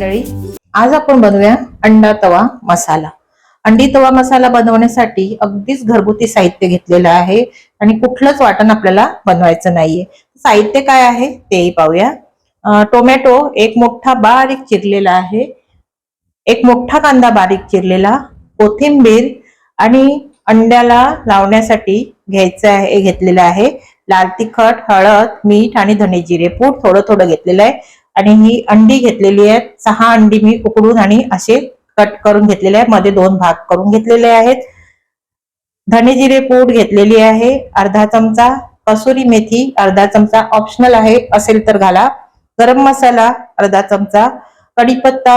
मंडळी आज आपण बनवूया अंडा तवा मसाला. अंडी तवा मसाला बनवण्यासाठी अगदीच घरगुती साहित्य घेतलेलं आहे आणि कुठलंच वाटण आपल्याला बनवायचं नाहीये. साहित्य काय आहे तेही पाहूया. टोमॅटो एक मोठा बारीक चिरलेला आहे. एक मोठा कांदा बारीक चिरलेला कोथिंबीर आणि अंड्याला लावण्यासाठी घ्यायचं आहे घेतलेलं आहे. लाल तिखट हळद मीठ आणि धने जिरे पूड थोडं थोडं घेतलेलं आहे. आणि ही अंडी घेतलेली आहेत. सहा अंडी मी उकडून आणि असे कट करून घेतलेले आहे मध्ये दोन भाग करून घेतलेले आहेत. धने जिरे पूड घेतलेली आहे. अर्धा चमचा. कसुरी मेथी अर्धा चमचा ऑप्शनल आहे असेल तर घाला. गरम मसाला अर्धा चमचा. कढीपत्ता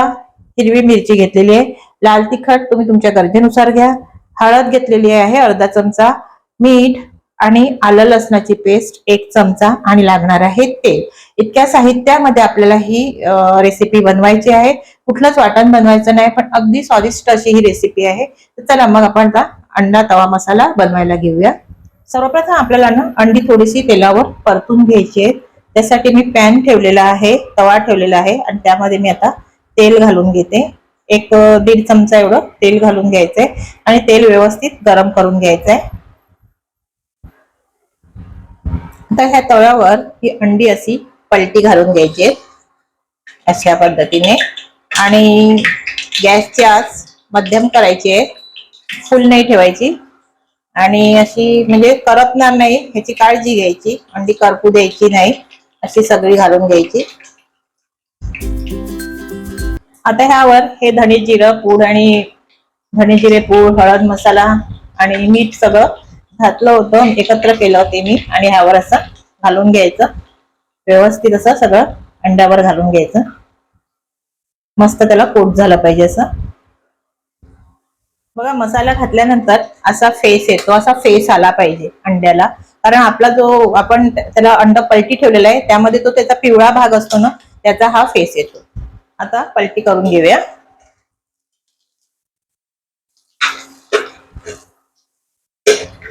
हिरवी मिरची घेतलेली आहे. लाल तिखट तुम्ही तुमच्या गरजेनुसार घ्या. हळद घेतलेली आहे अर्धा चमचा. मीठ आणि आलं लसणाची पेस्ट एक चमचा आणि लागणार आहे तेल. इतक्या साहित्यामध्ये आपल्याला ही रेसिपी बनवायची आहे. कुठलंच वाटण बनवायचं नाही पण अगदी स्वादिष्ट अशी ही रेसिपी आहे. तर चला मग आपण आता अंडा तवा मसाला बनवायला घेऊया. सर्वप्रथम आपल्याला ना अंडी थोडीशी तेलावर परतून घ्यायची आहे त्यासाठी मी पॅन ठेवलेला आहे तवा ठेवलेला आहे आणि त्यामध्ये मी आता तेल घालून घेते. एक दीड चमचा एवढं तेल घालून घ्यायचंय आणि तेल व्यवस्थित गरम करून घ्यायचंय. आता ह्या तव्यावर ही अंडी अशी पलटी घालून घ्यायची अशा पद्धतीने. आणि गॅसची आज मध्यम करायची आहे. फुल नाही ठेवायची. आणि अशी म्हणजे करपणार नाही ह्याची काळजी घ्यायची. अंडी करपू द्यायची नाही अशी सगळी घालून घ्यायची. आता ह्यावर हे धणे जिरं पूड आणि धणे जिरे पूड हळद मसाला आणि मीठ सगळं घातलं होतं म्हणजे एकत्र केलं होते मी आणि ह्यावर असं घालून घ्यायचं. व्यवस्थित असं सगळं अंड्यावर घालून घ्यायचं. मस्त त्याला कोट झालं पाहिजे असं. बघा मसाला घातल्यानंतर असा फेस येतो असा फेस आला पाहिजे अंड्याला. कारण आपला जो आपण त्याला अंड पलटी ठेवलेला आहे त्यामध्ये तो त्याचा पिवळा भाग असतो ना त्याचा हा फेस येतो. आता पलटी करून घेऊया.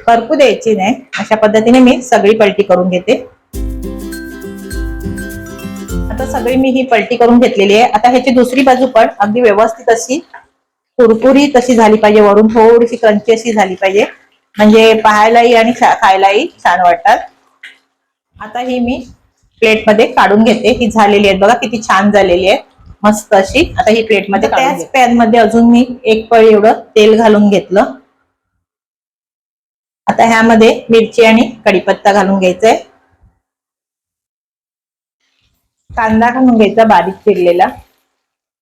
करपू द्यायची नाही. अशा पद्धतीने मी सगळी पलटी करून घेते. आता सगळी मी ही पलटी करून घेतलेली आहे. आता ह्याची दुसरी बाजू पण अगदी व्यवस्थित अशी कुरकुरीत अशी झाली पाहिजे. वरून थोडीशी क्रंची अशी झाली पाहिजे. म्हणजे पाहायलाही आणि खायलाही छान वाटतात. आता ही मी प्लेटमध्ये काढून घेते. ही झालेली आहे बघा किती छान झालेली आहे. मस्त अशी. आता ही प्लेटमध्ये त्याच पॅनमध्ये अजून मी एक पळी एवढं तेल घालून घेतलं. आता ह्यामध्ये मिरची आणि कढीपत्ता घालून घ्यायचंय. कांदा घालून घ्यायचा बारीक चिरलेला.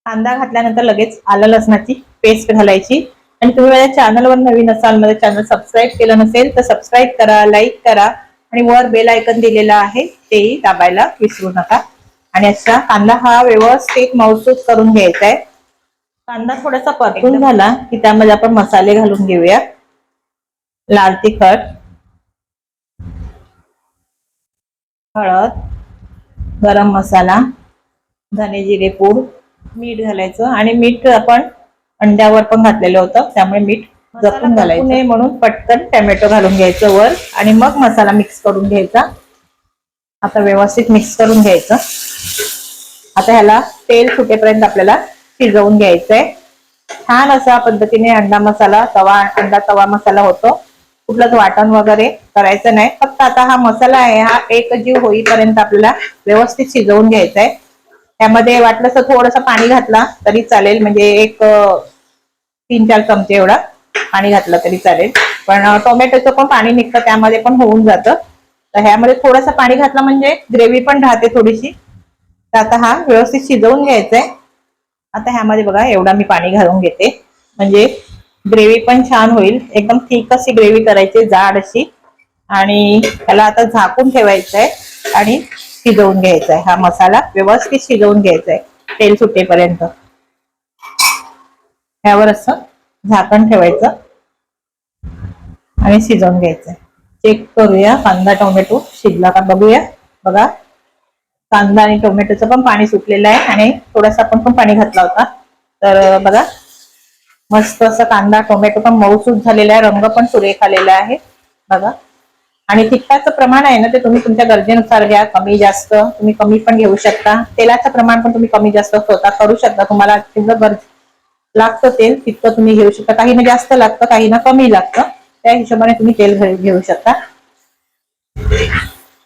कांदा घातल्यानंतर लगेच आलं लसणाची पेस्ट घालायची. आणि तुम्ही माझ्या चॅनलवर नवीन असाल माझं चॅनल सबस्क्राईब केलं नसेल तर सबस्क्राईब करा लाईक करा. आणि वर बेल आयकन दिलेला आहे तेही दाबायला विसरू नका. आणि असा कांदा हा व्यवस्थित मौसूद करून घ्यायचा आहे कांदा थोडासा परतून झाला की त्यामध्ये आपण मसाले घालून घेऊया. लाल तिखट हळद गरम मसाला धने जिरे पूड मीठ घालायचं आणि मीठ आपण अंड्यावर पण घातलेलं होतं त्यामुळे मीठ जपून घालायचं. नये म्हणून पटकन टॅमॅटो घालून घ्यायचं वर आणि मग मसाला मिक्स करून घ्यायचा. आता व्यवस्थित मिक्स करून घ्यायचं. आता ह्याला तेल सुटेपर्यंत आपल्याला शिजवून घ्यायचंय. छान अशा पद्धतीने अंडा मसाला तवा अंडा तवा मसाला होतो. कुठलंच वाटण वगैरे करायचं नाही. फक्त आता हा मसाला आहे हा एक जीव होईपर्यंत आपल्याला व्यवस्थित शिजवून घ्यायचा आहे त्यामध्ये वाटलं तर थोडस पाणी घातला तरी चालेल म्हणजे एक तीन चार चमचे एवढा पाणी घातलं तरी चालेल. पण टोमॅटोचं पण पाणी निघतं त्यामध्ये पण होऊन जातं. तर ह्यामध्ये थोडंसं पाणी घातलं म्हणजे ग्रेव्ही पण राहते थोडीशी. तर आता हा व्यवस्थित शिजवून घ्यायचा आहे आता ह्यामध्ये बघा एवढा मी पाणी घालून घेते. म्हणजे ग्रेव्ही पण छान होईल. एकदम थिक अशी ग्रेव्ही करायची जाड अशी. आणि त्याला आता झाकून ठेवायचं आहे आणि शिजवून घ्यायचा आहे हा मसाला व्यवस्थित शिजवून घ्यायचा आहे तेल सुटेपर्यंत. ह्यावर असं झाकण ठेवायचं आणि शिजवून घ्यायचं चेक करूया कांदा टोमॅटो शिजला का बघूया. बघा कांदा आणि टोमॅटोचं पण पाणी सुटलेलं आहे आणि थोडासा आपण पण पाणी घातला होता. तर बघा मस्त असं कांदा टोमॅटो पण मऊसूत झालेला आहे रंग पण सुरेख आलेला आहे. बघा. आणि तिखटाचं प्रमाण आहे ना ते तुम्ही तुमच्या गरजेनुसार घ्या. कमी जास्त तुम्ही कमी पण घेऊ शकता. तेलाचं प्रमाण पण तुम्ही कमी जास्त स्वतः करू शकता. तुम्हाला तेवढं गरज लागतं तेल तितकं तुम्ही घेऊ शकता. काहींना जास्त लागतं काही ना कमी लागतं. त्या हिशोबाने तुम्ही तेल घेऊ शकता.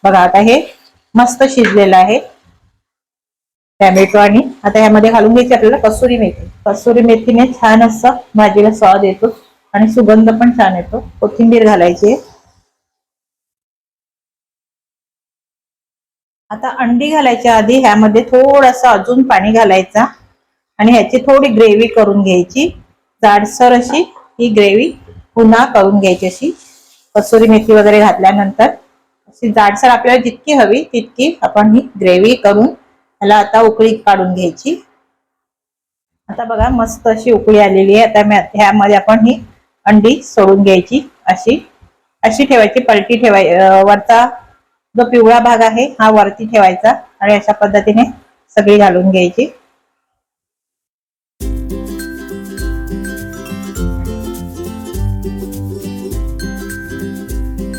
बघा आता हे मस्त शिजलेलं आहे. टॅमॅटो आणि आता ह्यामध्ये घालून घ्यायची आपल्याला कसुरी मेथी. कसुरी मेथीने छान असं भाजीला स्वाद येतो आणि सुगंध पण छान येतो. कोथिंबीर घालायची. आता अंडी घालायच्या आधी ह्यामध्ये थोडंसं अजून पाणी घालायचा आणि ह्याची थोडी ग्रेव्ही करून घ्यायची. जाडसर अशी ही ग्रेव्ही पुन्हा करून घ्यायची अशी. कसुरी मेथी वगैरे घातल्यानंतर अशी जाडसर आपल्याला जितकी हवी तितकी आपण ही ग्रेव्ही करून ह्याला आता उकळी काढून घ्यायची. आता बघा मस्त अशी उकळी आलेली आहे. आता ह्यामध्ये आपण ही अंडी सोडून घ्यायची. अशी अशी ठेवायची. पलटी ठेवाय वरचा जो पिवळा भाग आहे हा वरती ठेवायचा आणि अशा पद्धतीने सगळी घालून घ्यायची.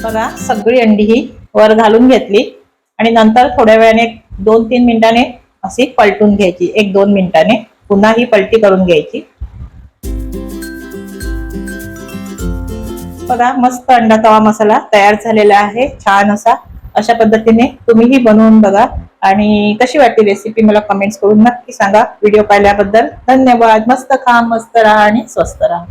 बघा सगळी अंडी ही वर घालून घेतली. आणि नंतर थोड्या वेळाने दोन तीन मिनिटाने अशी पलटून घ्यायची. एक दोन मिनिटाने पुन्हा ही पलटी करून घ्यायची. बघा मस्त अंडा तवा मसाला तयार झालेला आहे. छान असा. अशा पद्धतीने तुम्हीही बनवून बघा. आणि कशी वाटली रेसिपी मला कमेंट्स करून नक्की सांगा. व्हिडिओ पाहिल्याबद्दल धन्यवाद. मस्त खा मस्त राहा आणि स्वस्त राहा.